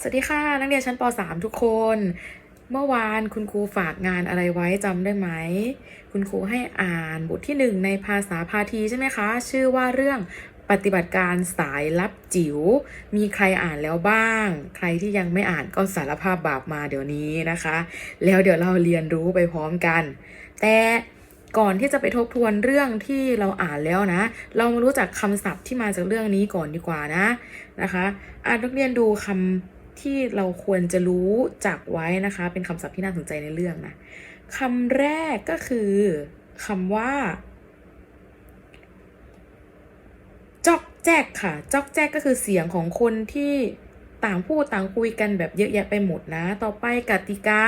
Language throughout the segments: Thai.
สวัสดีค่ะ นักเรียนชั้นป .3 ทุกคน เมื่อวานคุณครูฝากงานอะไรไว้จำได้ไหม คุณครูให้อ่านบทที่หนึ่งในภาษาพาทีใช่ไหมคะ ชื่อว่าเรื่องปฏิบัติการสายลับจิ๋ว มีใครอ่านแล้วบ้าง ใครที่ยังไม่อ่านก็สารภาพบาปมาเดี๋ยวนี้นะคะ แล้วเดี๋ยวเราเรียนรู้ไปพร้อมกัน แต่ก่อนที่จะไปทบทวนเรื่องที่เราอ่านแล้วนะ เรามารู้จักคำศัพท์ที่มาจากเรื่องนี้ก่อนดีกว่านะนะคะอ่านนักเรียนดูคำ ที่เราควรจะรู้จักไว้นะคะ เป็นคำศัพท์ที่น่าสนใจในเรื่องนะคำแรกก็คือคำว่า จอกแจ๊กค่ะ จอกแจ๊กก็คือเสียงของคนที่ต่างพูดต่างคุยกันแบบเยอะแยะไปหมดนะ ต่อไปกติกา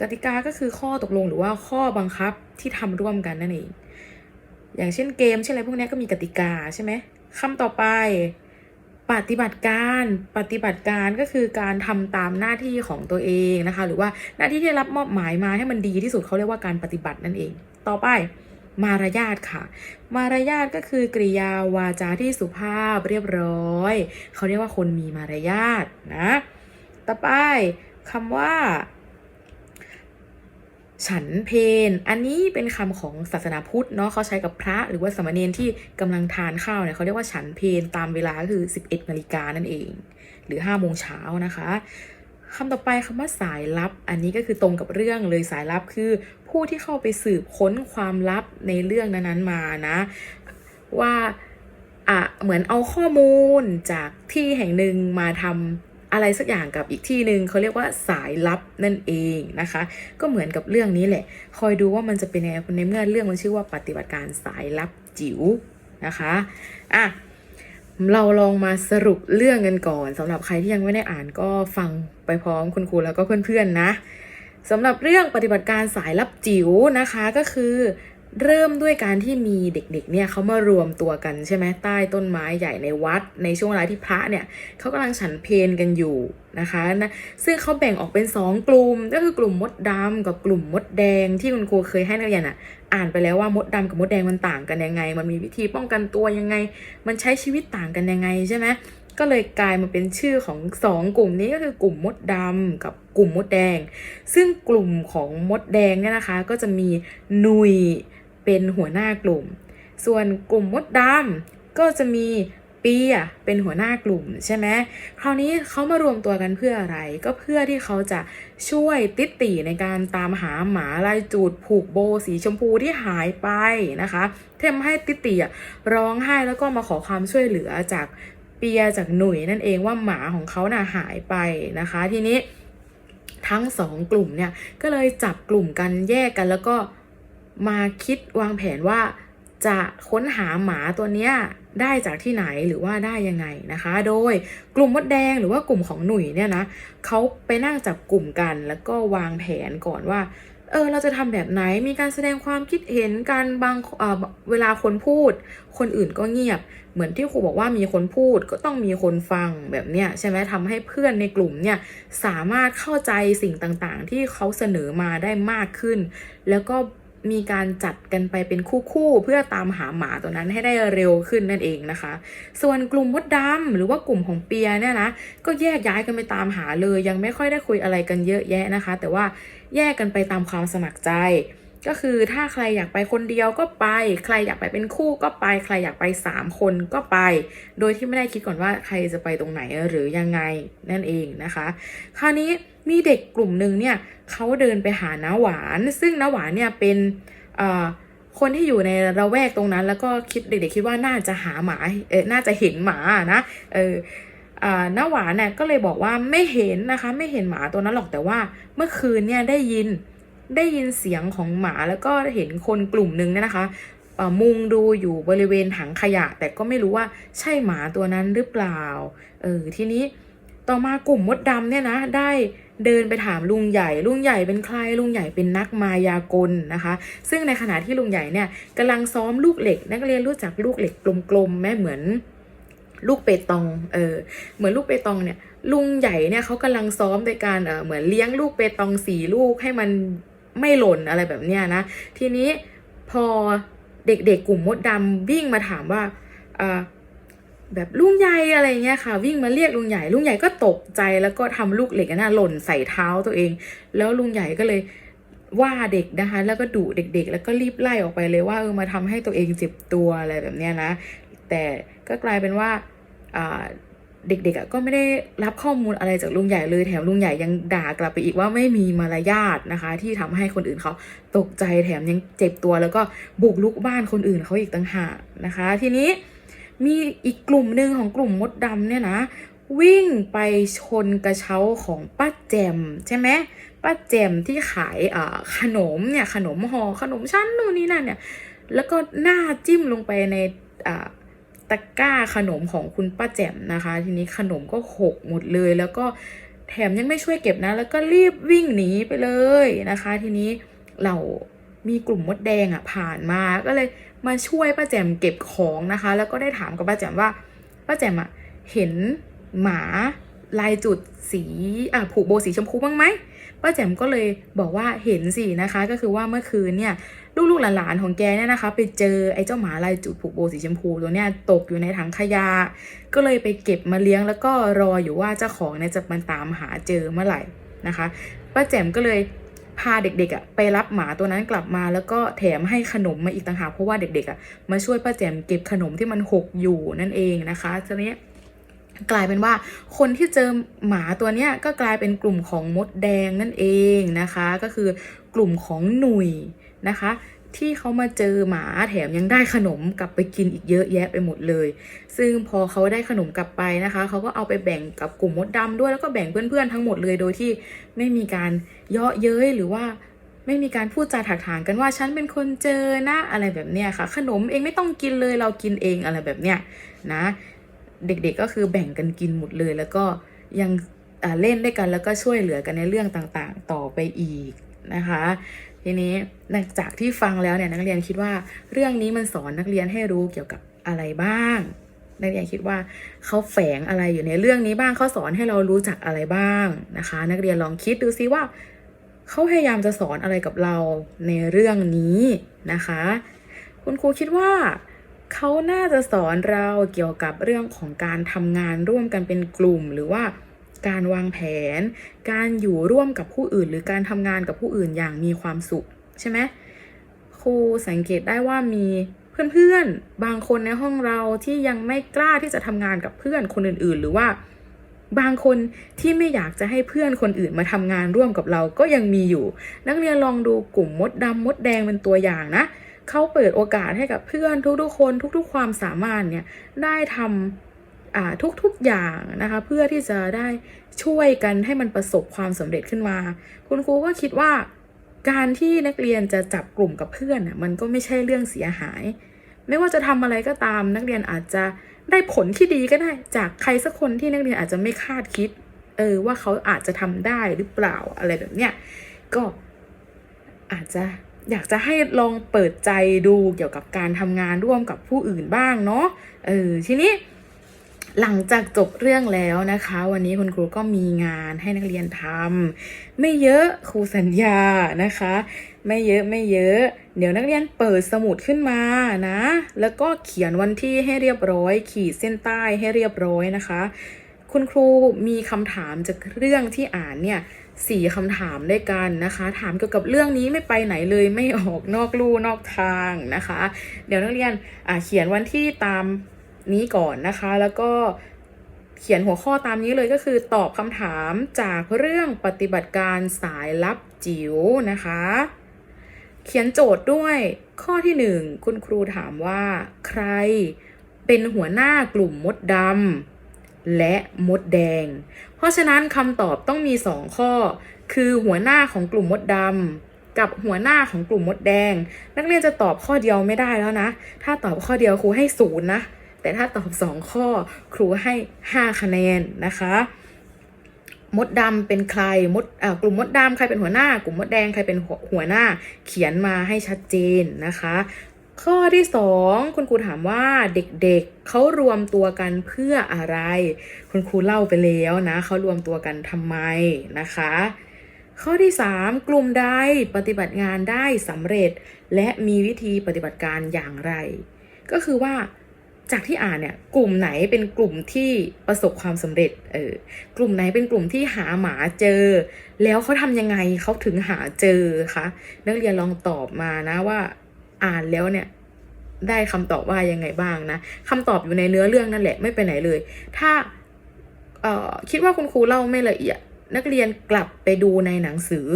กติกาก็คือข้อตกลงหรือว่าข้อบังคับที่ทำร่วมกันนั่นเอง อย่างเช่นเกมเช่นอะไรพวกนี้ก็มีกติกาใช่ไหมคำต่อไป ปฏิบัติการปฏิบัติการก็คือการทำตามหน้าที่ของตัวเองนะคะ หรือว่าหน้าที่ที่รับมอบหมายมาให้มันดีที่สุดเขาเรียกว่าการปฏิบัตินั่นเอง ต่อไปมารยาทค่ะ มารยาทก็คือกริยาวาจาที่สุภาพเรียบร้อย เขาเรียกว่าคนมีมารยาทนะ ต่อไปคำว่า ฉันเพนอันนี้เป็นคำของศาสนาพุทธเนาะเขาใช้กับพระหรือว่าสมเณรที่กำลังทานข้าวเนี่ยเขาเรียกว่าฉันเพนตามเวลาก็คือ 11นาฬิกานั่นเอง หรือ5โมงเช้านะคะคำต่อไปคำว่าสายลับ อันนี้ก็คือตรงกับเรื่องเลยสายลับคือ ผู้ที่เข้าไปสืบค้นความลับในเรื่องนั้นๆมานะ ว่าอะเหมือนเอาข้อมูลจากที่แห่งหนึ่งมาทำ อะไรสักอย่างกับอีกที่หนึ่งเขาเรียกว่าสายลับนั่นเองนะคะ ก็เหมือนกับเรื่องนี้แหละ คอยดูว่ามันจะเป็นยังไงในเมื่อเรื่องมันชื่อว่าปฏิบัติการสายลับจิ๋วนะคะอะเราลองมาสรุปเรื่องกันก่อนสำหรับใครที่ยังไม่ได้อ่านก็ฟังไปพร้อมคุณครูแล้วก็เพื่อนๆนะสำหรับเรื่องปฏิบัติการสายลับจิ๋วนะคะก็คือ เริ่มด้วยการที่มีเด็กๆ เนี่ยเขามารวมตัวกันใช่ไหมใต้ต้นไม้ใหญ่ในวัด ในช่วงเวลาที่พระเนี่ยเขากำลังฉันเพลกันอยู่นะคะนะซึ่งเขาแบ่งออกเป็น 2 กลุ่ม ก็คือกลุ่มมดดำกับกลุ่มมดแดงที่คุณครูเคยให้นักเรียนอะ อ่านไปแล้วว่ามดดำกับมดแดงมันต่างกันยังไง มันมีวิธีป้องกันตัวยังไง มันใช้ชีวิตต่างกันยังไงใช่ไหมก็เลยกลายมาเป็นชื่อของสองกลุ่มนี้ก็คือกลุ่มมดดำกับกลุ่มมดแดง ซึ่งกลุ่มของมดแดงเนี่ยนะคะ ก็จะมีหนุย เป็นหัวหน้ากลุ่ม ส่วนกลุ่มมดดำก็จะมีเปียเป็นหัวหน้ากลุ่มใช่ไหมคราวนี้เขามารวมตัวกันเพื่ออะไร ก็เพื่อที่เขาจะช่วยติดตีในการตามหาหมาลายจูดผูกโบสีชมพูที่หายไปนะคะทำให้ติดตีอะร้องไห้แล้วก็มาขอความช่วยเหลือจากเปียจากหนุ่ยนั่นเองว่าหมาของเขาน่ะหายไปนะคะ ทีนี้ทั้งสองกลุ่มเนี่ยก็เลยจับกลุ่มกันแยกกันแล้วก็ มาคิดวางแผนว่าจะค้นหาหมาตัวเนี้ยได้จากที่ไหนหรือว่าได้ยังไงนะคะ โดยกลุ่มมดแดงหรือว่ากลุ่มของหนุ่ยเนี่ยนะเขาไปนั่งจับกลุ่มกัน แล้วก็วางแผนก่อนว่าเออเราจะทำแบบไหนมีการแสดงความคิดเห็นกันบางเเวลาคนพูด คนอื่นก็เงียบ เหมือนที่ครูบอกว่ามีคนพูดก็ต้องมีคนฟังแบบเนี้ยใช่ไหมทำให้เพื่อนในกลุ่มเนี่ยสามารถเข้าใจสิ่งต่างๆ ที่เขาเสนอมาได้มากขึ้น แล้วก็ มีการจัดกันไปเป็นคู่ๆเพื่อตามหาหมาตัวนั้นให้ได้เร็วขึ้นนั่นเองนะคะ ส่วนกลุ่มมดดำหรือว่ากลุ่มของเปียเนี่ยนะก็แยกย้ายกันไปตามหาเลย ยังไม่ค่อยได้คุยอะไรกันเยอะแยะนะคะ แต่ว่าแยกกันไปตามความสมัครใจ ก็คือถ้าใครอยากไปคนเดียวก็ไป ใครอยากไปเป็นคู่ก็ไป ใครอยากไป 3 คนก็ไป โดยที่ไม่ได้คิดก่อนว่าใครจะไปตรงไหนหรือยังไงนั่นเองนะคะ คราวนี้มีเด็กกลุ่มหนึ่งเนี่ยเขาเดินไปหาน้าหวาน ซึ่งน้าหวานเนี่ยเป็นคนที่อยู่ในระแวกตรงนั้น แล้วก็คิดเด็กๆคิดว่าน่าจะหาหมาเออน่าจะเห็นหมานะเออน้าหวานเนี่ยก็เลยบอกว่าไม่เห็นนะคะ ไม่เห็นหมาตัวนั้นหรอกแต่ว่าเมื่อคืนเนี่ยได้ยิน ได้ยินเสียงของหมาแล้วก็เห็นคนกลุ่มหนึ่งเนี่ยนะคะเอ่อมุงดูอยู่บริเวณถังขยะ แต่ก็ไม่รู้ว่าใช่หมาตัวนั้นหรือเปล่า เออทีนี้ต่อมากลุ่มมดดำเนี่ยนะได้เดินไปถามลุงใหญ่ ลุงใหญ่เป็นใครลุงใหญ่เป็นนักมายากลนะคะ ซึ่งในขณะที่ลุงใหญ่เนี่ยกำลังซ้อมลูกเหล็ก นักเรียนรู้จักลูกเหล็กกลมๆแม่เหมือนลูกเปตอง เออ เหมือนลูกเปตองเนี่ย ลุงใหญ่เนี่ยเขากำลังซ้อมในการ เออเหมือนเลี้ยงลูกเปตองสี่ลูกให้มัน ไม่หล่นอะไรแบบเนี้ยนะ ทีนี้พอเด็กๆกลุ่มมดดำวิ่งมาถามว่าแบบลุงใหญ่อะไรเงี้ยค่ะ วิ่งมาเรียกลุงใหญ่ลุงใหญ่ก็ตกใจแล้วก็ทำลูกเหล็กน่ะหล่นใส่เท้าตัวเอง แล้วลุงใหญ่ก็เลยว่าเด็กนะคะแล้วก็ดุเด็ก ๆ แล้วก็รีบไล่ออกไปเลยว่าเออมาทำให้ตัวเองเจ็บตัวอะไรแบบเนี้ยนะ แต่ก็กลายเป็นว่าอ่า เด็กๆก็ไม่ได้รับข้อมูลอะไรจากลุงใหญ่เลยแถมลุงใหญ่ยังด่ากลับไปอีกว่าไม่มีมารยาทนะคะ ที่ทำให้คนอื่นเขาตกใจแถมยังเจ็บตัว แล้วก็บุกลุกบ้านคนอื่นเขาอีกต่างหากนะคะ ทีนี้มีอีกกลุ่มหนึ่งของกลุ่มมดดำเนี่ยนะ วิ่งไปชนกระเช้าของป้าแจมใช่ไหมป้าแจมที่ขายขนมเนี่ยขนมห่อขนมชั้นนู่นนี่นั่นเนี่ยแล้วก็หน้าจิ้มลงไปในะกร้าขนมของคุณป้าแจ่มนะคะ ทีนี้ขนมก็หกหมดเลย แล้วก็แถมยังไม่ช่วยเก็บนะ แล้วก็รีบวิ่งหนีไปเลยนะคะ ทีนี้เรามีกลุ่มมดแดงอะผ่านมาก็เลยมาช่วยป้าแจ่มเก็บของนะคะ แล้วก็ได้ถามกับป้าแจ่มว่าป้าแจ่มอะเห็นหมาลายจุดสีอะผูกโบสีชมพูบ้างไหมป้าแจ่มก็เลยบอกว่าเห็นสินะคะ ก็คือว่าเมื่อคืนเนี่ย ลูกๆหลานๆของแกเนี่ยนะคะ ไปเจอไอ้เจ้าหมาลายจุดผูกโบสีชมพูตัวเนี้ยตกอยู่ในถังขยะก็เลยไปเก็บมาเลี้ยงแล้วก็รออยู่ว่าเจ้าของเนี่ยจะมาตามหาเจอเมื่อไหร่นะคะป้าแจ่มก็เลยพาเด็กๆอะไปรับหมาตัวนั้นกลับมา แล้วก็แถมให้ขนมมาอีกต่างหากเพราะว่าเด็กๆอะมาช่วยป้าแจ่มเก็บขนมที่มันหกอยู่นั่นเองนะคะทีนี้กลายเป็นว่าคนที่เจอหมาตัวเนี้ยก็กลายเป็นกลุ่มของมดแดงนั่นเองนะคะ ก็คือกลุ่มของหนุ่ย นะคะ ที่เขามาเจอหมาแถมยังได้ขนมกลับไปกินอีกเยอะแยะไปหมดเลย ซึ่งพอเขาได้ขนมกลับไปนะคะเขาก็เอาไปแบ่งกับกลุ่มมดดำด้วยแล้วก็แบ่งเพื่อนๆทั้งหมดเลยโดยที่ไม่มีการเยาะเย้ยหรือว่าไม่มีการพูดจาถักถางกันว่าฉันเป็นคนเจอนะอะไรแบบเนี้ยค่ะ ขนมเองไม่ต้องกินเลยเรากินเองอะไรแบบเนี้ยนะ เด็กๆก็คือแบ่งกันกินหมดเลยแล้วก็ยังเล่นด้วยกันแล้วก็ช่วยเหลือกันในเรื่องต่างๆ ต่อไปอีกนะคะ ทีนี้หลังจากที่ฟังแล้วเนี่ยนักเรียนคิดว่าเรื่องนี้มันสอนนักเรียนให้รู้เกี่ยวกับอะไรบ้าง นักเรียนคิดว่าเขาแฝงอะไรอยู่ในเรื่องนี้บ้างเขาสอนให้เรารู้จักอะไรบ้างนะคะ นักเรียนลองคิดดูซิว่าเขาพยายามจะสอนอะไรกับเราในเรื่องนี้นะคะ คุณครูคิดว่าเขาน่าจะสอนเราเกี่ยวกับเรื่องของการทำงานร่วมกันเป็นกลุ่มหรือว่า การวางแผน การอยู่ร่วมกับผู้อื่น หรือการทำงานกับผู้อื่นอย่างมีความสุขใช่ไหมครูสังเกตได้ว่ามีเพื่อนๆ บางคนในห้องเราที่ยังไม่กล้าที่จะทำงานกับเพื่อนคนอื่นๆ หรือว่าบางคนที่ไม่อยากจะให้เพื่อนคนอื่นมาทำงานร่วมกับเราก็ยังมีอยู่ นักเรียนลองดูกลุ่มมดดำมดแดงเป็นตัวอย่างนะเขาเปิดโอกาสให้กับเพื่อนทุกๆคน ทุกๆ ความสามารถเนี่ยได้ทำ ทุกๆอย่างนะคะ เพื่อที่จะได้ช่วยกันให้มันประสบความสำเร็จขึ้นมา คุณครูก็คิดว่า การที่นักเรียนจะจับกลุ่มกับเพื่อนมันก็ไม่ใช่เรื่องเสียหาย ไม่ว่าจะทำอะไรก็ตาม นักเรียนอาจจะได้ผลที่ดีก็ได้ จากใครสักคนที่นักเรียนอาจจะไม่คาดคิด เออว่าเขาอาจจะทำได้หรือเปล่าอะไรแบบเนี้ยก็อาจจะอยากจะให้ลองเปิดใจดูเกี่ยวกับการทำงานร่วมกับผู้อื่นบ้างเนาะเออทีนี้ หลังจากจบเรื่องแล้วนะคะ วันนี้คุณครูก็มีงานให้นักเรียนทำไม่เยอะครูสัญญานะคะ ไม่เยอะไม่เยอะ เดี๋ยวนักเรียนเปิดสมุดขึ้นมานะ แล้วก็เขียนวันที่ให้เรียบร้อย ขีดเส้นใต้ให้เรียบร้อยนะคะ คุณครูมีคำถามจากเรื่องที่อ่านเนี่ยสี่คำถามด้วยกันนะคะ ถามเกี่ยวกับเรื่องนี้ไม่ไปไหนเลยไม่ออกนอกลู่นอกทางนะคะ เดี๋ยวนักเรียนอ่าเขียนวันที่ตาม นี้ก่อนนะคะ แล้วก็เขียนหัวข้อตามนี้เลยก็คือตอบคำถามจากเรื่องปฏิบัติการสายลับจิ๋วนะคะ เขียนโจทย์ด้วยข้อที่หนึ่งคุณครูถามว่า ใครเป็นหัวหน้ากลุ่มมดดำและมดแดง เพราะฉะนั้นคำตอบต้องมีสองข้อ คือหัวหน้าของกลุ่มมดดำกับหัวหน้าของกลุ่มมดแดง นักเรียนจะตอบข้อเดียวไม่ได้แล้วนะ ถ้าตอบข้อเดียวครูให้ศูนย์นะ แต่ถ้าตอบสองข้อครูให้ห้าคะแนนนะคะมดดำเป็นใครมดกลุ่มมดดำใครเป็นหัวหน้า กลุ่มมดแดงใครเป็นหัวหน้า เขียนมาให้ชัดเจนนะคะ ข้อที่สองคุณครูถามว่าเด็กๆเเขารวมตัวกันเพื่ออะไร คุณครูเล่าไปแล้วนะเขารวมตัวกันทำไมนะคะ ข้อที่ 3 กลุ่มใดปฏิบัติงานได้สำเร็จ และมีวิธีปฏิบัติการอย่างไร ก็คือว่า จากที่อ่านเนี่ยกลุ่มไหนเป็นกลุ่มที่ประสบความสำเร็จเออกลุ่มไหนเป็นกลุ่มที่หาหมาเจอ แล้วเขาทำยังไงเขาถึงหาเจอคะนักเรียนลองตอบมานะว่าอ่านแล้วเนี่ยได้คำตอบว่ายังไงบ้างนะคำตอบอยู่ในเนื้อเรื่องนั่นแหละไม่ไปไหนเลย ถ้าเอ่อคิดว่าคุณครูเล่าไม่ละเอียด นักเรียนกลับไปดูในหนังสือ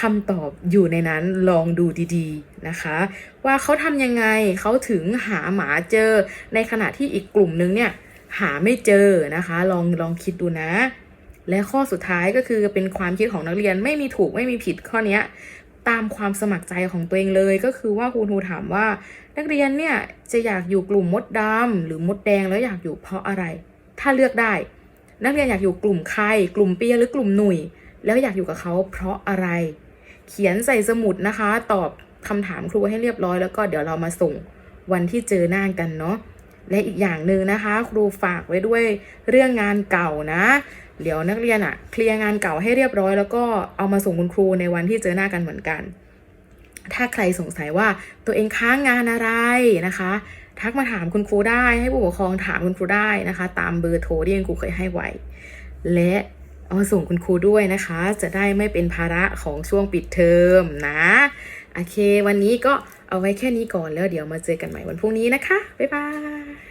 คำตอบอยู่ในนั้นลองดูดีๆนะคะ ว่าเขาทำยังไงเขาถึงหาหมาเจอ ในขณะที่อีกกลุ่มนึงเนี่ยหาไม่เจอนะคะ ลองลองคิดดูนะ และข้อสุดท้ายก็คือเป็นความคิดของนักเรียนไม่มีถูกไม่มีผิดข้อเนี้ยตามความสมัครใจของตัวเองเลย ก็คือว่าครูทูถามว่า นักเรียนเนี่ยจะอยากอยู่กลุ่มมดดำหรือมดแดงแล้วอยากอยู่เพราะอะไร ถ้าเลือกได้ นักเรียนอยากอยู่กลุ่มใคร กลุ่มเปียหรือกลุ่มหนุ่ย แล้วอยากอยู่กับเขาเพราะอะไร เขียนใส่สมุดนะคะ ตอบคำถามครูให้เรียบร้อยแล้วก็เดี๋ยวเรามาส่งวันที่เจอหน้ากันเนาะและอีกอย่างหนึ่งนะคะ ครูฝากไว้ด้วยเรื่องงานเก่านะ เดี๋ยวนักเรียนอะเคลียร์งานเก่าให้เรียบร้อย แล้วก็เอามาส่งคุณครูในวันที่เจอหน้ากันเหมือนกัน ถ้าใครสงสัยว่าตัวเองค้างงานอะไรนะคะ ทักมาถามคุณครูได้ให้ผู้ปกครองถามคุณครูได้นะคะ ตามเบอร์โทรที่คุณครูเคยให้ไว้และ เอามาส่งคุณครูด้วยนะคะ จะได้ไม่เป็นภาระของช่วงปิดเทอมนะโอเค วันนี้ก็เอาไว้แค่นี้ก่อนแล้วเดี๋ยวมาเจอกันใหม่วันพรุ่งนี้นะคะ บ๊ายบาย